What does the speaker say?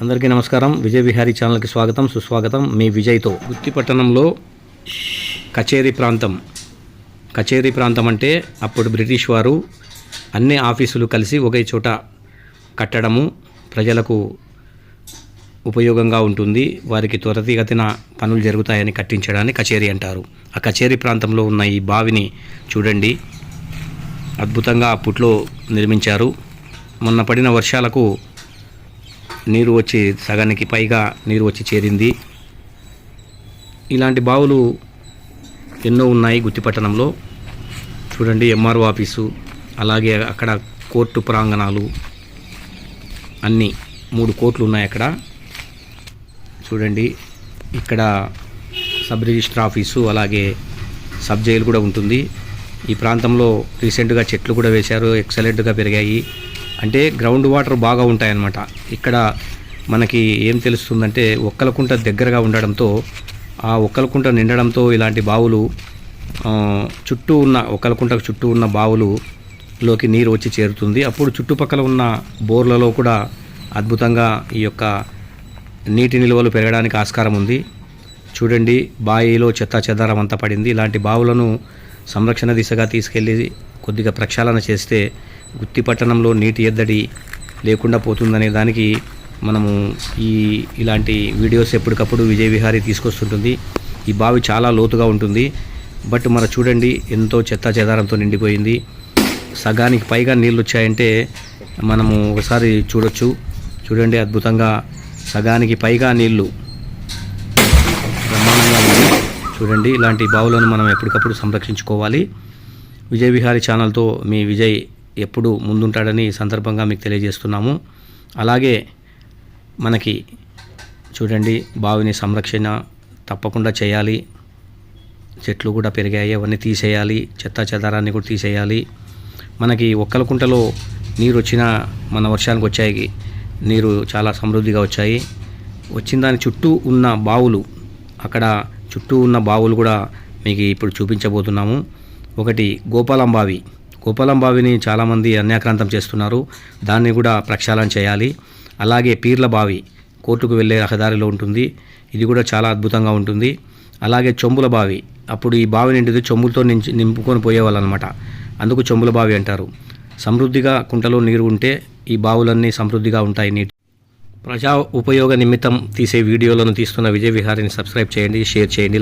అందరికీ నమస్కారం. విజయ విహారీ ఛానల్కి స్వాగతం సుస్వాగతం. మీ విజయ్తో గుత్తిపట్టణంలో కచేరీ ప్రాంతం. కచేరీ ప్రాంతం అంటే అప్పుడు బ్రిటిష్ వారు అన్ని ఆఫీసులు కలిసి ఒకే చోట కట్టడము ప్రజలకు ఉపయోగంగా ఉంటుంది. వారికి త్వరతిగతిన పనులు జరుగుతాయని కట్టించడాన్ని కచేరీ అంటారు. ఆ కచేరీ ప్రాంతంలో ఉన్న ఈ బావిని చూడండి. అద్భుతంగా అప్పట్లో నిర్మించారు. మొన్న పడిన వర్షాలకు నీరు వచ్చి సగానికి పైగా నీరు వచ్చి చేరింది. ఇలాంటి బావులు ఎన్నో ఉన్నాయి గుత్తిపట్టణంలో. చూడండి ఎంఆర్ఓ ఆఫీసు అలాగే అక్కడ కోర్టు ప్రాంగణాలు అన్నీ మూడు కోట్లు ఉన్నాయి అక్కడ. చూడండి ఇక్కడ సబ్ రిజిస్టర్ ఆఫీసు అలాగే సబ్ జైలు కూడా ఉంటుంది. ఈ ప్రాంతంలో రీసెంట్గా చెట్లు కూడా వేశారు ఎక్సలెంట్గా పెరిగాయి. అంటే గ్రౌండ్ వాటర్ బాగా ఉంటాయన్నమాట. ఇక్కడ మనకి ఏం తెలుస్తుందంటే ఒక్కలకుంట దగ్గరగా ఉండడంతో ఆ ఒక్కలకుంట నిండడంతో ఇలాంటి బావులు చుట్టూ ఉన్న ఒక్కలకుంటకు చుట్టూ ఉన్న బావులు లోకి నీరు వచ్చి చేరుతుంది. అప్పుడు చుట్టుపక్కల ఉన్న బోర్లలో కూడా అద్భుతంగా ఈ యొక్క నీటి నిల్వలు పెరగడానికి ఆస్కారం ఉంది. చూడండి బావిలో చెత్త చెదారం అంతా పడింది. ఇలాంటి బావులను సంరక్షణ దిశగా తీసుకెళ్ళి కొద్దిగా ప్రక్షాళన చేస్తే గుత్తి పట్టణంలో నీటి ఎద్దడి లేకుండా పోతుందనే దానికి మనము ఈ ఇలాంటి వీడియోస్ ఎప్పటికప్పుడు విజయ విహారీ తీసుకొస్తుంటుంది. ఈ బావి చాలా లోతుగా ఉంటుంది. బట్ మన చూడండి ఎంతో చెత్త చెదారంతో నిండిపోయింది. సగానికి పైగా నీళ్ళు వచ్చాయంటే మనము ఒకసారి చూడొచ్చు. చూడండి అద్భుతంగా సగానికి పైగా నీళ్ళు. బ్రహ్మాండంగా ఉంది. చూడండి ఇలాంటి బావులను మనం ఎప్పటికప్పుడు సంరక్షించుకోవాలి. విజయ్ విహారీ ఛానల్తో మీ విజయ్ ఎప్పుడు ముందుంటాడని ఈ సందర్భంగా మీకు తెలియజేస్తున్నాము. అలాగే మనకి చూడండి బావిని సంరక్షణ తప్పకుండా చేయాలి. చెట్లు కూడా పెరిగాయి అవన్నీ తీసేయాలి. చెత్త చెదారాన్ని కూడా తీసేయాలి. మనకి ఒక్కలకుంటలో నీరు వచ్చిన మన వర్షానికి వచ్చాయి. నీరు చాలా సమృద్ధిగా వచ్చాయి. వచ్చిన దాని చుట్టూ ఉన్న బావులు అక్కడ చుట్టూ ఉన్న బావులు కూడా మీకు ఇప్పుడు చూపించబోతున్నాము. ఒకటి గోపాలం బావి. గోపాలం బావిని చాలామంది అన్యాక్రాంతం చేస్తున్నారు. దాన్ని కూడా ప్రక్షాళన చేయాలి. అలాగే పీర్ల బావి కోర్టుకు వెళ్ళే రహదారిలో ఉంటుంది. ఇది కూడా చాలా అద్భుతంగా ఉంటుంది. అలాగే చొంబుల బావి అప్పుడు ఈ బావి నిండిది చొంబులతో నించి నింపుకొని పోయేవాళ్ళు అనమాట అందుకు చొంబుల బావి అంటారు. సమృద్ధిగా కుంటలో నీరు ఉంటే ఈ బావులన్నీ సమృద్ధిగా ఉంటాయి. నీటి ప్రజా ఉపయోగ నిమిత్తం తీసే వీడియోలను తీస్తున్న విజయ విహారిని సబ్స్క్రైబ్ చేయండి షేర్ చేయండి